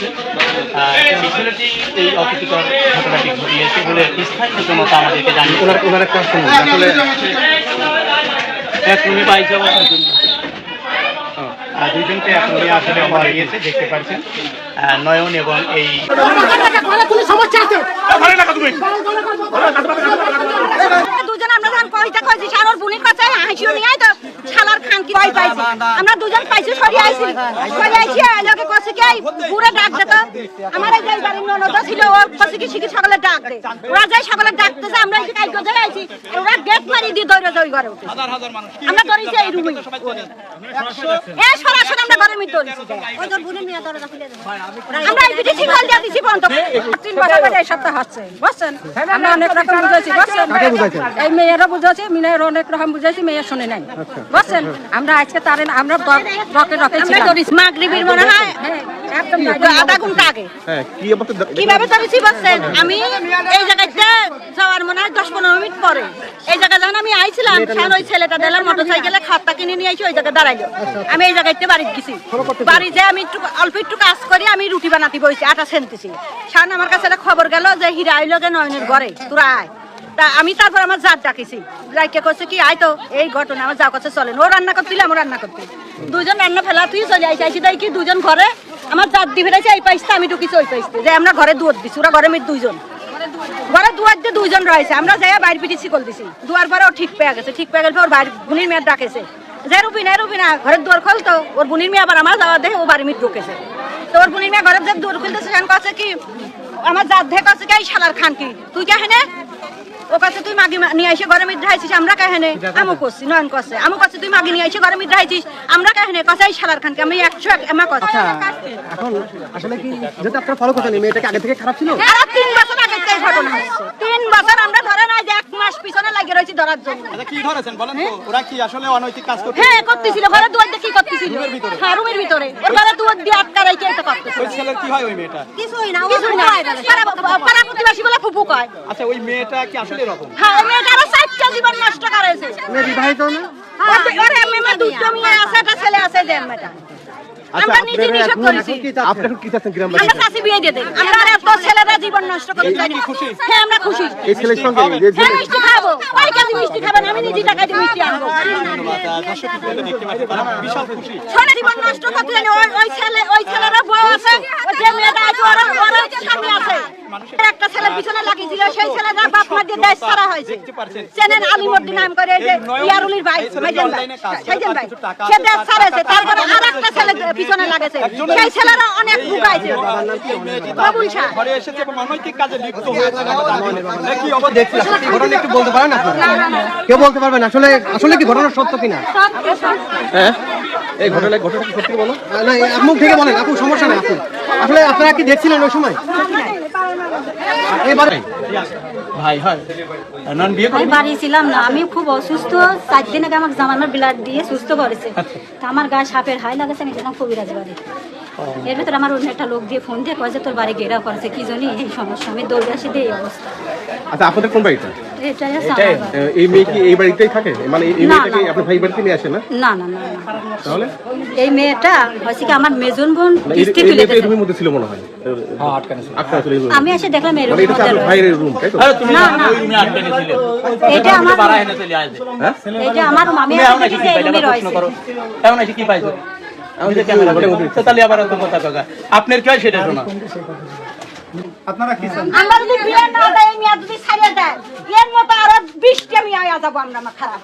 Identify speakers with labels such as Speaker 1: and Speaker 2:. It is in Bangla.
Speaker 1: হয়েছে আহ, এই অপ্রীতিকর ঘটনাটি ঘটিয়েছে বলে স্থানীয় জনতা আমাদেরকে জানিয়ে
Speaker 2: ওনার ওনার একটা আসলে
Speaker 1: এক রুমে বাইশ অবস্থার জন্য আর দুইজনকে এক রুমে আসলে পাওয়া গিয়েছে দেখতে পাচ্ছেন নয়ন এবং এই
Speaker 3: যখন কইতে কইছি সারর বুনির কাছে হাসিও নিয়ে তো। শালার খান কি কই পাইছি? আমরা দুজন পাইছি সরি আইছি। সরি আইছি লোকে কইছে কি এই পুরো ডাক দে তো। আমার এই যে বাড়ির ননদ ছিল ও কইছে কি শিখি সকালে ডাক দে। ওরা যাই সকালে ডাকতেছে আমরা এই কাজ গজে আইছি ওরা গেট মারি দিয়ে দৌড়ে দৌড় ঘরে উঠে আমরা ধরেছি এই রুমে। এ সরাসরি আমরা ঘরের মধ্যে ধরেছি ওই তোর বুনির নিয়ে দরজা খুলে দে আমরা এই বিদেশি কল দিয়ে দিছি বন্ধ তিন বছর ধরে এই সপ্তাহ হচ্ছে। বুঝছেন? আমরা অনেক রকম বুঝেছি বুঝছেন? এই মেয়েরা বুঝেছি মেয়ের অনেক রকম বুঝেছি মেয়ে শুনে নাই। বুঝছেন? আমরা আজকে তার আমরা রকে রকে ছিলাম। মাগরিবের মনে হয় একদম আধা ঘণ্টা আগে।
Speaker 2: হ্যাঁ
Speaker 3: কীভাবে ধরেছি বলছেন আমি এই জায়গাতে যাওয়ার মনে হয় দশ পনেরো মিনিট পরে। এই জায়গায় যখন আমি আইছিলাম স্যার ওই ছেলেটা দিলাম মোটর সাইকেলে খাতা কিনে নিয়ে আইছি ওই জায়গায় দাঁড়াইলো। আমি এই জায়গাতে বাড়ি গেছি। বাড়ি যে আমি একটু অল্প একটু কাজ করি আমি রুটি বানাতে বইছি আটা সেনতেছি। সান আমার কাছে একটা খবর গেল যে হীরা আইলো গে নয়নের ঘরে। তোরা আয়। তা আমি তারপর আমার জাত ডাকিছি। রাইকে কইছে কি আয় তো এই ঘটনা আমার যা কাছে চলেন। ও রান্না করছিল আমি রান্না করতে। দুজন রান্না ফেলা তুই চলে আইসি আইসি তাই কি দুজন ঘরে আমার জাত দি ফেরাইছে এই পাইছে, আমি ঢুকিছি ওই পাইছে। যে আমরা ঘরে দুয়ার দিছি, ওরা ঘরে মেয়ে দুইজন। ঘরে দুয়ার দিয়ে দুইজন রয়েছে। আমরা যাই বাইরে পিঠে শিকল দিছি। দুয়ার পরে ও ঠিক পেয়ে গেছে, ঠিক পেয়ে গেলে ওর বাড়ির বুনির মেয়ে ডাকেছে। যে রুবিনা রুবিনা ঘরের দুয়ার খোল তো। ওর বুনির মেয়ে আবার আমার যাওয়া দেখে ও বাড়ি মিট ঢুকেছে। তো ওর বুনির মেয়ে ঘরের যে দুয়ার খুলতেছে, সেখানে কাছে কি, আমার জাত দেখে কাছে কি শালার খান কি তুই কে হেনে ও কাছে তুই মাগি নিয়ে এসে ঘরে মিট রাইছিস আমরা কাহেনে? আমু করছি নয়ন করছে আমু করছে তুই মাগি নিয়ে এসে ঘরে মিট রাইছিস আমরা কাহেনে? কছে এই শালার খানকে আমি একশো এক এমা কথা
Speaker 2: এখন আসলে কি যদি আপনারা ফলো করছেন মেয়েটাকে আগে থেকে খারাপ ছিল?
Speaker 3: তিন বছর আগে ঘটনা তিন বছর আমরা ধরে নাই এক মাস পিছনে লাগিয়ে রয়েছি ধরার জন্য।
Speaker 4: আচ্ছা কি ধরেছেন বলেন তো? ওরা কি আসলে অনৈতিক কাজ করছে
Speaker 3: হ্যাঁ করতেছিল। ঘরে দুয়ার দিয়ে কি করতেছিল? রুমের ভিতরে। হ্যাঁ রুমের ভিতরে। ওর ঘরে দুয়ার দিয়ে আটকা রেখে এটা করতেছিল।
Speaker 4: ওই ছেলের কি হয় ওই মেয়েটা
Speaker 3: কিছুই না কিছুই না। পাড়া- প্রতিবেশী বলে ফুপু কয়।
Speaker 4: আচ্ছা ওই মেয়েটা কি আসলে এরকম?
Speaker 3: হ্যাঁ ওই মেয়েটা আরও চারটা জীবন নষ্ট করেছে
Speaker 2: মেয়ে বিবাহিত না?
Speaker 3: ওর- ওর মেয়ে দুটো মেয়ে আছে একটা ছেলে আছে যে মেয়েটা। আমরা নিজে
Speaker 2: আপনারা
Speaker 3: নিষেধ করেছি।
Speaker 2: আপনি কি চাচ্ছেন? গ্রামবাসী
Speaker 3: আমরা চাষি বিয়ে দিয়ে দেই। আমরা আর এত ছেলেরা জীবন নষ্ট করতে চাই না। হ্যাঁ আমরা খুশি।
Speaker 2: এই ছেলের সঙ্গে এই যে-
Speaker 3: হ্যাঁ মিষ্টি খাব। কয় কেজি মিষ্টি খাবেন আমি নিজে টাকা দিয়ে মিষ্টি আনব।
Speaker 4: বিশাল খুশি
Speaker 3: ছোট জীবন নষ্ট করতে জানি ওই ওই ছেলে ওই ছেলেরা বউ আছে ওই যে মেয়েটা আছে ওরা ওরা স্বামী আছে একটা ছেলের পিছনে লাগিয়েছিল সেই ছেলেটা বাপ মা দিয়ে দেশ ছাড়া হয়েছে চেনেন আলিমুদ্দিন নাম করে এই যে ইয়ারুলির ভাই ভাইজান ভাই ভাইজান ভাই সে দেশ তারপরে আর একটা ছেলে পিছনে লাগেছে সেই ছেলেরা অনেক ভুগাইছে বাবুল শাহ
Speaker 4: ঘরে এসেছে এবং অনৈতিক কাজে লিপ্ত হয়েছে কি অবস্থা
Speaker 2: ঘটনা একটু বলতে পারেন আপনারা কেউ বলতে পারবেন আসলে আসলে কি ঘটনা সত্য কিনা হ্যাঁ এই ঘটনা ঘটনা কি সত্যি বলো না আপনি থেকে বলেন আপু সমস্যা নেই আপু আসলে আপনারা কি দেখছিলেন ওই সময় এবারে?
Speaker 1: ভাই হয়। নন বিয়ে
Speaker 5: আমি বাড়ি ছিলাম না। আমি খুব অসুস্থ। চার দিন আগে আমার জামানার ব্লাড দিয়ে সুস্থ করেছে। তা আমার গায়ে সাপের হাই লাগাছে আমি গেলাম কবিরাজ বাড়ি। এর ভিতরে আমার অন্য একটা লোক দিয়ে ফোন দিয়ে কয়েছে তোর বাড়ি ঘেরাও করেছে কি জানি এই সমস্যা। আমি দৌড়ে আসি দিয়ে এই অবস্থা।
Speaker 2: আচ্ছা আপনাদের কোন বাড়িটা?
Speaker 5: আমার বাড়ি।
Speaker 2: এই মেয়ে কি এই বাড়িতেই থাকে? মানে এই
Speaker 5: না,
Speaker 2: মেয়েটাকে
Speaker 5: না।
Speaker 2: আপনার ভাই বাড়িতে নিয়ে আসে না?
Speaker 5: না না না না।
Speaker 2: তাহলে?
Speaker 5: এই মেয়েটা হয়েছে কি আমার মেজন বোন
Speaker 2: না, এই
Speaker 5: কিস্তি
Speaker 2: এই
Speaker 5: তুলে
Speaker 2: মেয়েটা এই
Speaker 5: দিয়েছে।
Speaker 2: রুমের মধ্যে ছিল মনে হয়। আটকা ছিল। এই room এ।
Speaker 5: আমি এসে দেখলাম এর
Speaker 2: মানে এটা হচ্ছে আপনার ভাইয়ের রুম তাই তো?
Speaker 5: না, না। এটা আমার
Speaker 1: বাড়া এনে চলে আসবে
Speaker 5: এটা আমার মামি
Speaker 1: তুমি এমন নাকি কি?
Speaker 5: এই রুমে রয়েছে।
Speaker 1: নাকি কি পাইছো? আমি তো আপনার কি চান?
Speaker 3: আমরা যদি বিয়ে না দেয়, মিয়া যদি ছাড়িয়ে দেয়, এর মতো আরও বিশটা মিয়া যাব আমরা আমার খারাপ।